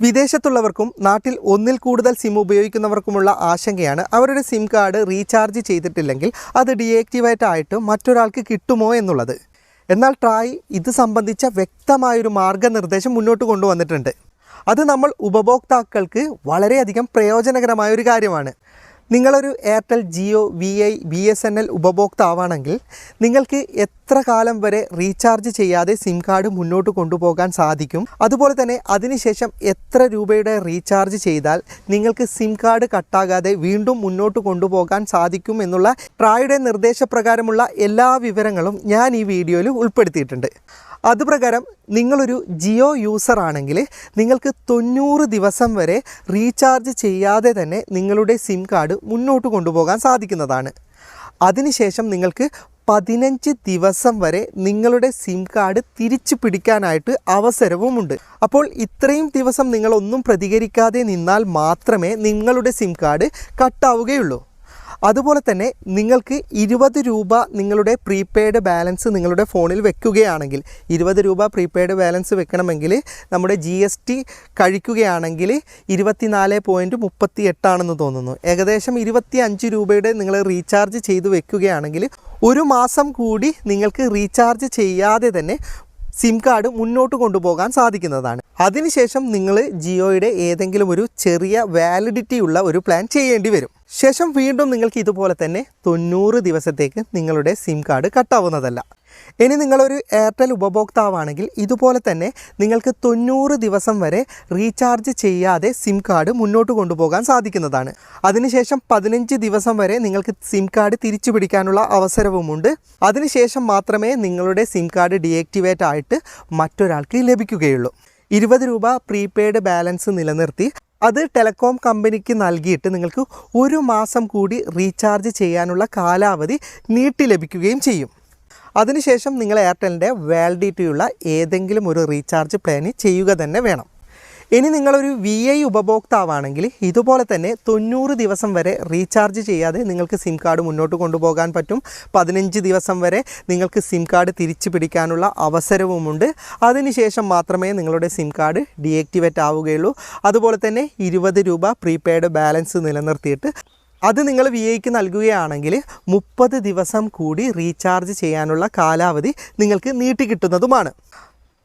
വിദേശത്തുള്ളവർക്കും നാട്ടിൽ ഒന്നിൽ കൂടുതൽ സിം ഉപയോഗിക്കുന്നവർക്കുമുള്ള ആശങ്കയാണ്. അവരുടെ സിം കാർഡ് റീചാർജ് ചെയ്തിട്ടില്ലെങ്കിൽ അത് ഡീആക്ടിവേറ്റ് ആയിട്ട് മറ്റൊരാൾക്ക് കിട്ടുമോ എന്നുള്ളത്. എന്നാൽ ട്രായ് ഇത് സംബന്ധിച്ച വ്യക്തമായൊരു മാർഗനിർദ്ദേശം മുന്നോട്ട് കൊണ്ടുവന്നിട്ടുണ്ട്. അത് നമ്മൾ ഉപഭോക്താക്കൾക്ക് വളരെയധികം പ്രയോജനകരമായ ഒരു കാര്യമാണ്. നിങ്ങളൊരു Airtel Jio V I B S N L ഉപഭോക്താവാണെങ്കിൽ നിങ്ങൾക്ക് എത്ര കാലം വരെ റീചാർജ് ചെയ്യാതെ സിം കാർഡ് മുന്നോട്ട് കൊണ്ടുപോകാൻ സാധിക്കും? അതുപോലെ തന്നെ അതിനുശേഷം എത്ര രൂപയുടെ റീചാർജ് ചെയ്താൽ നിങ്ങൾക്ക് സിം കാർഡ് കട്ടാകാതെ വീണ്ടും മുന്നോട്ട് കൊണ്ടുപോകാൻ സാധിക്കും എന്നുള്ള ട്രായുടെ നിർദ്ദേശപ്രകാരമുള്ള എല്ലാ വിവരങ്ങളും ഞാൻ ഈ വീഡിയോയിൽ ഉൾപ്പെടുത്തിയിട്ടുണ്ട്. അതുപ്രകാരം നിങ്ങളൊരു ജിയോ യൂസർ ആണെങ്കിൽ നിങ്ങൾക്ക് തൊണ്ണൂറ് ദിവസം വരെ റീചാർജ് ചെയ്യാതെ തന്നെ നിങ്ങളുടെ സിം കാർഡ് മുന്നോട്ട് കൊണ്ടുപോകാൻ സാധിക്കുന്നതാണ്. അതിനുശേഷം നിങ്ങൾക്ക് പതിനഞ്ച് ദിവസം വരെ നിങ്ങളുടെ സിം കാർഡ് തിരിച്ചു പിടിക്കാനായിട്ട് അവസരവുമുണ്ട്. അപ്പോൾ ഇത്രയും ദിവസം നിങ്ങളൊന്നും പ്രതികരിക്കാതെ നിന്നാൽ മാത്രമേ നിങ്ങളുടെ സിം കാർഡ് കട്ടാവുകയുള്ളൂ. അതുപോലെ തന്നെ നിങ്ങൾക്ക് ഇരുപത് രൂപ നിങ്ങളുടെ പ്രീപെയ്ഡ് ബാലൻസ് നിങ്ങളുടെ ഫോണിൽ വെക്കുകയാണെങ്കിൽ ഇരുപത് രൂപ പ്രീപെയ്ഡ് ബാലൻസ് വെക്കണമെങ്കിൽ നമ്മുടെ ജി എസ് ടി കഴിക്കുകയാണെങ്കിൽ ഇരുപത്തിനാല് പോയിന്റ് മുപ്പത്തി എട്ടാണെന്ന് തോന്നുന്നു. ഏകദേശം ഇരുപത്തി അഞ്ച് രൂപയുടെ നിങ്ങൾ റീചാർജ് ചെയ്ത് വെക്കുകയാണെങ്കിൽ ഒരു മാസം കൂടി നിങ്ങൾക്ക് റീചാർജ് ചെയ്യാതെ തന്നെ സിം കാർഡ് മുന്നോട്ട് കൊണ്ടുപോകാൻ സാധിക്കുന്നതാണ്. അതിനുശേഷം നിങ്ങൾ ജിയോയുടെ ഏതെങ്കിലും ഒരു ചെറിയ വാലിഡിറ്റി ഉള്ള ഒരു പ്ലാൻ ചെയ്യേണ്ടി വരും. ശേഷം വീണ്ടും നിങ്ങൾക്ക് ഇതുപോലെ തന്നെ തൊണ്ണൂറ് ദിവസത്തേക്ക് നിങ്ങളുടെ സിം കാർഡ് കട്ടാവുന്നതല്ല. ഇനി നിങ്ങളൊരു എയർടെൽ ഉപഭോക്താവാണെങ്കിൽ ഇതുപോലെ തന്നെ നിങ്ങൾക്ക് തൊണ്ണൂറ് ദിവസം വരെ റീചാർജ് ചെയ്യാതെ സിം കാർഡ് മുന്നോട്ട് കൊണ്ടുപോകാൻ സാധിക്കുന്നതാണ്. അതിനുശേഷം പതിനഞ്ച് ദിവസം വരെ നിങ്ങൾക്ക് സിം കാർഡ് തിരിച്ചു പിടിക്കാനുള്ള അവസരവുമുണ്ട്. അതിനുശേഷം മാത്രമേ നിങ്ങളുടെ സിം കാർഡ് ഡിയാക്ടിവേറ്റ് ആയിട്ട് മറ്റൊരാൾക്ക് ലഭിക്കുകയുള്ളൂ. ഇരുപത് രൂപ പ്രീപെയ്ഡ് ബാലൻസ് നിലനിർത്തി അത് ടെലകോം കമ്പനിക്ക് നൽകിയിട്ട് നിങ്ങൾക്ക് ഒരു മാസം കൂടി റീചാർജ് ചെയ്യാനുള്ള കാലാവധി നീട്ടി ലഭിക്കുകയും ചെയ്യും. അതിനുശേഷം നിങ്ങൾ എയർടെലിന്റെ വാലിഡിറ്റിയുള്ള ഏതെങ്കിലും ഒരു റീചാർജ് പ്ലാൻ ചെയ്യുക തന്നെ വേണം. ഇനി നിങ്ങളൊരു വി ഐ ഉപഭോക്താവാണെങ്കിൽ ഇതുപോലെ തന്നെ തൊണ്ണൂറ് ദിവസം വരെ റീചാർജ് ചെയ്യാതെ നിങ്ങൾക്ക് സിം കാർഡ് മുന്നോട്ട് കൊണ്ടുപോകാൻ പറ്റും. പതിനഞ്ച് ദിവസം വരെ നിങ്ങൾക്ക് സിം കാർഡ് തിരിച്ചു പിടിക്കാനുള്ള അവസരവുമുണ്ട്. അതിനുശേഷം മാത്രമേ നിങ്ങളുടെ സിം കാർഡ് ഡീആക്ടിവേറ്റ് ആവുകയുള്ളൂ. അതുപോലെ തന്നെ ഇരുപത് രൂപ പ്രീപെയ്ഡ് ബാലൻസ് നിലനിർത്തിയിട്ട് അത് നിങ്ങൾ വി ഐക്ക് നൽകുകയാണെങ്കിൽ മുപ്പത് ദിവസം കൂടി റീചാർജ് ചെയ്യാനുള്ള കാലാവധി നിങ്ങൾക്ക് നീട്ടിക്കിട്ടുന്നതുമാണ്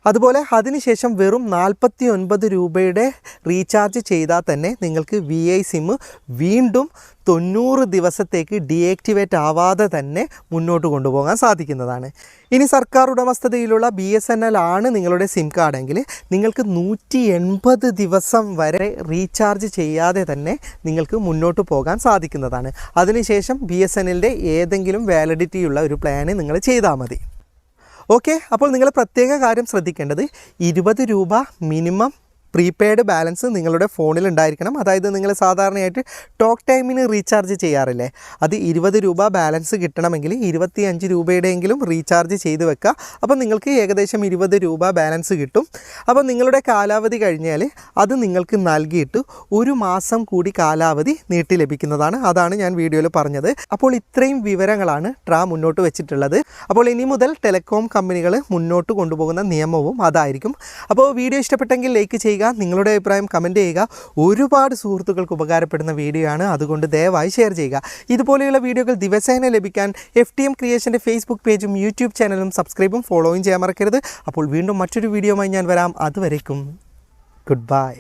അതുപോലെ അതിനുശേഷം വെറും നാൽപ്പത്തി ഒൻപത് രൂപയുടെ റീചാർജ് ചെയ്താൽ തന്നെ നിങ്ങൾക്ക് വി ഐ സിമ്മ് വീണ്ടും തൊണ്ണൂറ് ദിവസത്തേക്ക് ഡീആക്ടിവേറ്റ് ആവാതെ തന്നെ മുന്നോട്ട് കൊണ്ടുപോകാൻ സാധിക്കുന്നതാണ്. ഇനി സർക്കാർ ഉടമസ്ഥതയിലുള്ള ബി എസ് എൻ എൽ ആണ് നിങ്ങളുടെ സിം കാർഡെങ്കിൽ നിങ്ങൾക്ക് നൂറ്റി എൺപത് ദിവസം വരെ റീചാർജ് ചെയ്യാതെ തന്നെ നിങ്ങൾക്ക് മുന്നോട്ട് പോകാൻ സാധിക്കുന്നതാണ്. അതിനുശേഷം ബി എസ് എൻ എല്ലിന്റെ ഏതെങ്കിലും വാലിഡിറ്റിയുള്ള ഒരു പ്ലാന് നിങ്ങൾ ചെയ്താൽ മതി. ഓക്കെ അപ്പോൾ നിങ്ങൾ പ്രത്യേക കാര്യം ശ്രദ്ധിക്കേണ്ടത് ഇരുപത് രൂപ മിനിമം പ്രീപെയ്ഡ് ബാലൻസ് നിങ്ങളുടെ ഫോണിൽ ഉണ്ടായിരിക്കണം. അതായത് നിങ്ങൾ സാധാരണയായിട്ട് ടോക്ക് ടൈമിന് റീചാർജ് ചെയ്യാറില്ലേ? അത് ഇരുപത് രൂപ ബാലൻസ് കിട്ടണമെങ്കിൽ ഇരുപത്തി അഞ്ച് രൂപയുടെയെങ്കിലും റീചാർജ് ചെയ്ത് വെക്കുക. അപ്പോൾ നിങ്ങൾക്ക് ഏകദേശം ഇരുപത് രൂപ ബാലൻസ് കിട്ടും. അപ്പോൾ നിങ്ങളുടെ കാലാവധി കഴിഞ്ഞാൽ അത് നിങ്ങൾക്ക് നൽകിയിട്ട് ഒരു മാസം കൂടി കാലാവധി നീട്ടി ലഭിക്കുന്നതാണ്. അതാണ് ഞാൻ വീഡിയോയിൽ പറഞ്ഞത്. അപ്പോൾ ഇത്രയും വിവരങ്ങളാണ് ട്രാ മുന്നോട്ട് വെച്ചിട്ടുള്ളത്. അപ്പോൾ ഇനി മുതൽ ടെലികോം കമ്പനികൾ മുന്നോട്ട് കൊണ്ടുപോകുന്ന നിയമവും അതായിരിക്കും. അപ്പോൾ വീഡിയോ ഇഷ്ടപ്പെട്ടെങ്കിൽ ലൈക്ക് ചെയ്യുക നിങ്ങളുടെ അഭിപ്രായം കമന്റ് ചെയ്യുക. ഒരുപാട് സുഹൃത്തുക്കൾക്ക് ഉപകാരപ്പെടുന്ന വീഡിയോ ആണ്. അതുകൊണ്ട് ദയവായി ഷെയർ ചെയ്യുക. ഇതുപോലെയുള്ള വീഡിയോകൾ ദിവസേന ലഭിക്കാൻ എഫ് ടി എം ക്രിയേഷന്റെ ഫേസ്ബുക്ക് പേജും യൂട്യൂബ് ചാനലും സബ്സ്ക്രൈബും ഫോളോയും ചെയ്യാൻ മറക്കരുത്. അപ്പോൾ വീണ്ടും മറ്റൊരു വീഡിയോയുമായി ഞാൻ വരാം. അതുവരേക്കും ഗുഡ് ബൈ